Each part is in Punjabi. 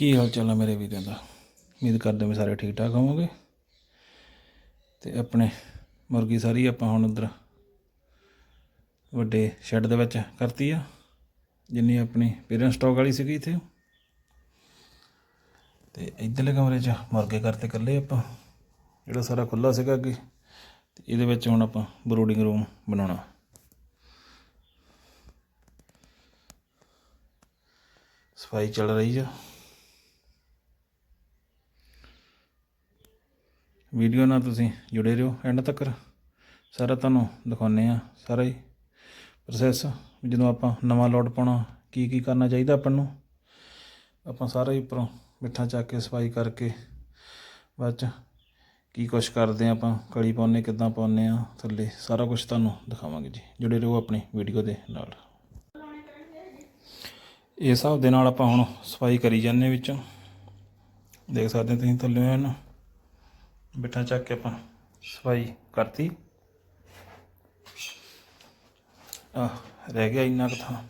ਕੀ ਹਾਲ ਚਾਲ ਹੈ ਮੇਰੇ ਵੀਰਾਂ ਦਾ? ਉਮੀਦ ਕਰਦੇ ਹਾਂ ਵੀ ਸਾਰੇ ਠੀਕ ਠਾਕ ਹੋਵੋਗੇ। ਤੇ ਆਪਣੇ ਮੁਰਗੀ ਸਾਰੀ ਆਪਾਂ ਹੁਣ ਉਧਰ ਵੱਡੇ ਸ਼ੈੱਡ ਦੇ ਵਿੱਚ ਕਰਤੀ ਆ, ਜਿੰਨੀ ਆਪਣੀ ਪੇਰੈਂਟ ਸਟਾਕ ਵਾਲੀ ਸੀਗੀ ਇੱਥੇ। ਤੇ ਇੱਧਰਲੇ ਕਮਰੇ 'ਚ ਮੁਰਗੇ ਕਰਤੇ ਇਕੱਲੇ ਆਪਾਂ, ਜਿਹੜਾ ਸਾਰਾ ਖੁੱਲਾ ਸੀਗਾ ਅੱਗੇ। ਤੇ ਇਹਦੇ ਵਿੱਚ ਹੁਣ ਆਪਾਂ ਬਰੋਡਿੰਗ ਰੂਮ ਬਣਾਉਣਾ। ਸਫ਼ਾਈ ਚੱਲ ਰਹੀ ਆ। ਵੀਡੀਓ ਨਾਲ ਤੁਸੀਂ ਜੁੜੇ ਰਹੋ। ਐਂਡ ਤੱਕ ਸਾਰਾ ਤੁਹਾਨੂੰ ਦਿਖਾਉਂਦੇ ਆ ਸਾਰਾ ਹੀ ਪ੍ਰੋਸੈਸ ਜਦੋਂ ਆਪਾਂ ਨਵਾਂ ਲੋਡ ਪਾਉਣਾ, ਕੀ ਕੀ ਕਰਨਾ ਚਾਹੀਦਾ ਆਪਾਂ ਨੂੰ, ਆਪਾਂ ਸਾਰਾ ਹੀ ਉੱਪਰੋਂ ਮਿੱਠਾ ਚੱਕ ਕੇ, ਸਫ਼ਾਈ ਕਰਕੇ ਬਾਅਦ ਚ ਕੀ ਕੁਛ ਕਰਦੇ ਆ ਆਪਾਂ ਕਲੀ ਪਾਉਂਦੇ, ਕਿੱਦਾਂ ਪਾਉਂਦੇ ਆ ਥੱਲੇ ਸਾਰਾ ਕੁਝ ਤੁਹਾਨੂੰ ਦਿਖਾਵਾਂਗੇ ਜੀ। ਜੁੜੇ ਰਹੋ ਆਪਣੀ ਵੀਡੀਓ ਦੇ ਨਾਲ। ਇਸ ਹਿਸਾਬ ਦੇ ਨਾਲ ਆਪਾਂ ਹੁਣ ਸਫ਼ਾਈ ਕਰੀ ਜਾਂਦੇ ਵਿੱਚੋਂ। ਦੇਖ ਸਕਦੇ ਤੁਸੀਂ ਥੱਲੇ ਇਹਨੂੰ। ਬਿਠਾ ਚੱਕ ਕੇ ਆਪਾਂ ਸਫ਼ਾਈ ਕਰਤੀ। ਆ ਰਹਿ ਗਿਆ ਇੰਨਾ ਕੁ ਥਾਂ।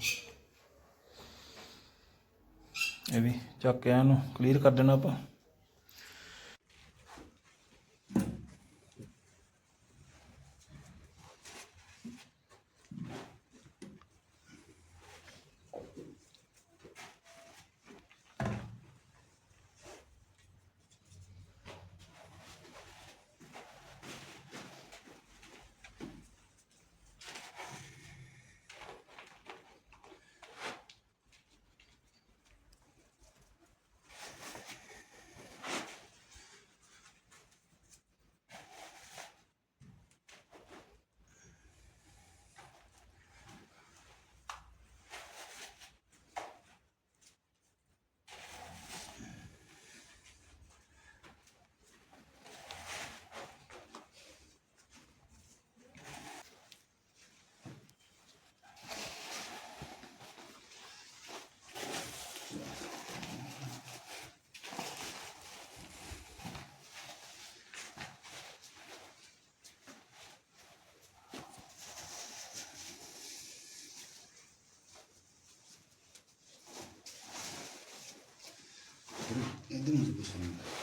ਇਹ ਵੀ ਚੱਕ ਕੇ ਇਹਨੂੰ ਕਲੀਅਰ ਕਰ ਦੇਣਾ ਆਪਾਂ। 哎，怎么就不行？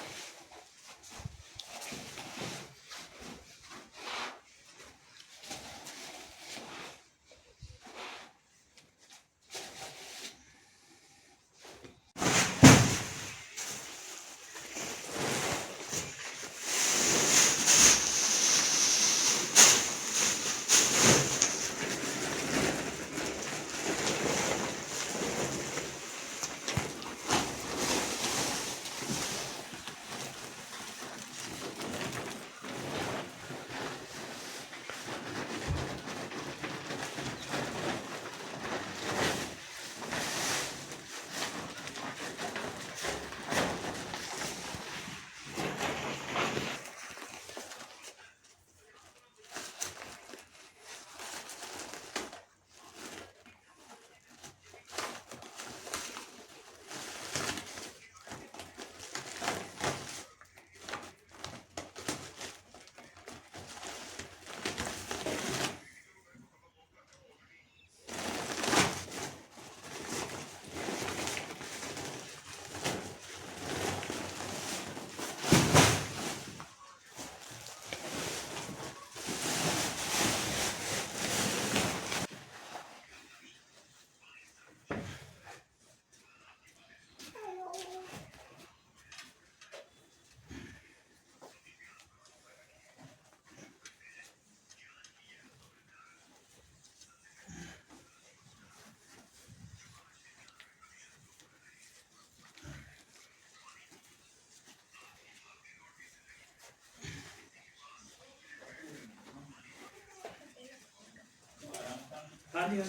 这样。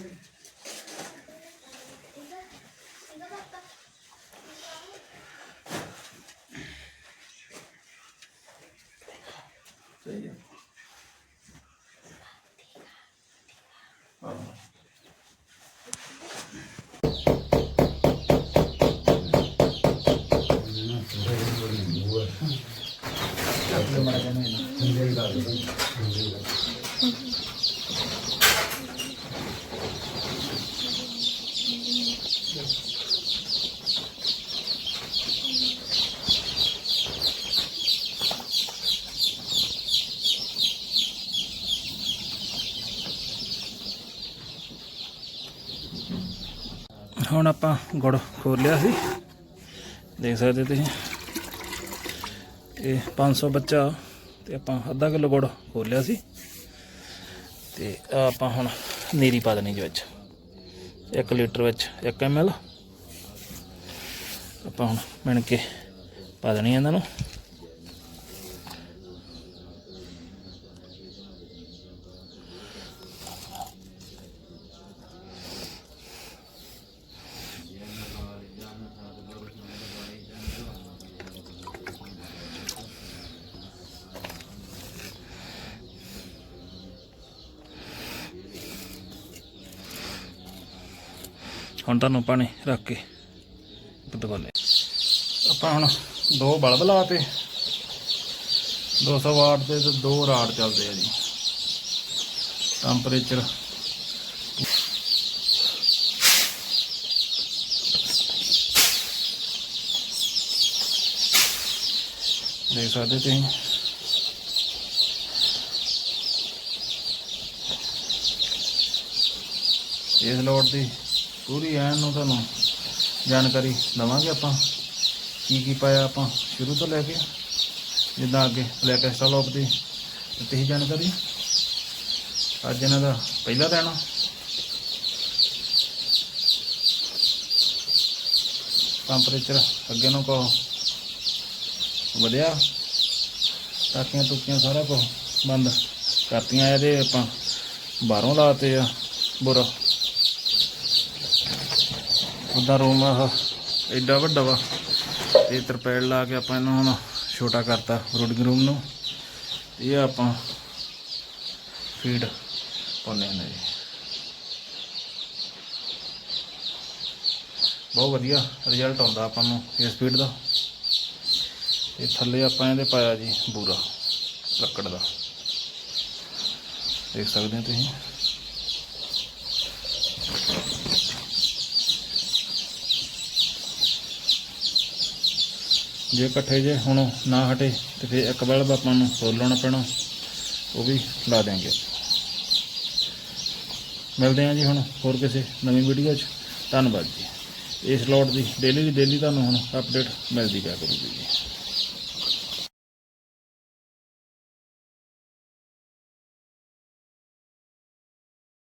啊。ਹੁਣ ਆਪਾਂ ਗੁੜ ਖੋਲ ਲਿਆ ਸੀ। ਦੇਖ ਸਕਦੇ ਤੁਸੀਂ। ਇਹ 500 ਬੱਚਾ ਤੇ ਆਪਾਂ ਅੱਧਾ ਕਿਲੋ ਗੁੜ ਖੋਲ ਲਿਆ ਸੀ। ਤੇ ਆਪਾਂ ਹੁਣ ਨੀਰੀ ਪਾ ਦੇਣੀ ਜੀ ਵਿੱਚ। 1 ਲੀਟਰ ਵਿੱਚ 1 ml ਆਪਾਂ ਹੁਣ ਮਿਣ ਕੇ ਪਾ ਦੇਣੀ ਇਹਨਾਂ ਨੂੰ। ਹੁਣ ਤੁਹਾਨੂੰ ਪਾਣੀ ਰੱਖ ਕੇ ਪਤਵਾਲੇ ਆਪਾਂ ਹੁਣ ਦੋ ਬਲਬ ਲਾਤੇ। 200 ਵਾਟ ਦੇ ਤੇ ਦੋ ਰਾਡ ਚੱਲਦੇ ਆ ਜੀ। ਟੈਂਪਰੇਚਰ ਦੇਖ ਸਕਦੇ ਤੁਸੀਂ। ਇਸ ਲੋਡ ਦੀ ਪੂਰੀ ਐਨ ਨੂੰ ਤੁਹਾਨੂੰ ਜਾਣਕਾਰੀ ਦਵਾਂਗੇ ਆਪਾਂ। ਕੀ ਕੀ ਪਾਇਆ ਆਪਾਂ ਸ਼ੁਰੂ ਤੋਂ ਲੈ ਕੇ, ਜਿੱਦਾਂ ਅੱਗੇ ਬਲੈਕ ਐਸਟਾਲੋਪ ਦੀ ਦਿੱਤੀ ਸੀ ਜਾਣਕਾਰੀ। ਅੱਜ ਇਹਨਾਂ ਦਾ ਪਹਿਲਾ ਦਿਨ ਟੈਂਪਰੇਚਰ ਅੱਗੇ ਨੂੰ ਕੋ ਵਧਿਆ। ਟਾਕੀਆਂ ਟੁਕੀਆਂ ਸਾਰਾ ਕੁਝ ਬੰਦ ਕਰਤੀਆਂ, ਇਹਦੇ ਆਪਾਂ ਬਾਹਰੋਂ ਲਾਤੇ ਆ ਬੁਰਾ। ਉਹਦਾ ਰੂਮ ਆ ਐਡਾ ਵੱਡਾ ਵਾ। ਤੇ ਤਰਪੈਲ ਲਾ ਕੇ ਆਪਾਂ ਇਹਨੂੰ ਹੁਣ ਛੋਟਾ ਕਰਤਾ ਰੋਡਿੰਗ ਰੂਮ ਨੂੰ। ਇਹ ਆਪਾਂ ਫੀਡ ਪਾਉਂਦੇ ਨੇ ਜੀ। ਬਹੁਤ ਵਧੀਆ ਰਿਜ਼ਲਟ ਆਉਂਦਾ ਆਪਾਂ ਨੂੰ ਇਸ ਫੀਡ ਦਾ। ਇਹ ਥੱਲੇ ਆਪਾਂ ਇਹਦੇ ਪਾਇਆ ਜੀ ਬੂਰਾ ਲੱਕੜ ਦਾ। ਦੇਖ ਸਕਦੇ ਹੋ ਤੁਸੀਂ। ਜੇ ਇਕੱਠੇ ਜੇ ਹੁਣ ਨਾ ਹਟੇ ਤੇ ਫਿਰ ਇੱਕ ਬਲਬ ਆਪਾਂ ਨੂੰ ਹੋਰ ਲਾਉਣਾ ਪੈਣਾ, ਉਹ ਵੀ ਲਾ ਦਿਆਂਗੇ। ਮਿਲਦੇ ਹਾਂ ਜੀ ਹੁਣ ਹੋਰ ਕਿਸੇ ਨਵੀਂ ਵੀਡੀਓ 'ਚ। ਧੰਨਵਾਦ ਜੀ। ਇਸ ਲੋਟ ਦੀ ਡੇਲੀ ਦੀ ਡੇਲੀ ਤੁਹਾਨੂੰ ਹੁਣ ਅਪਡੇਟ ਮਿਲਦੀ ਰਿਹਾ ਕਰੂਗੀ ਜੀ।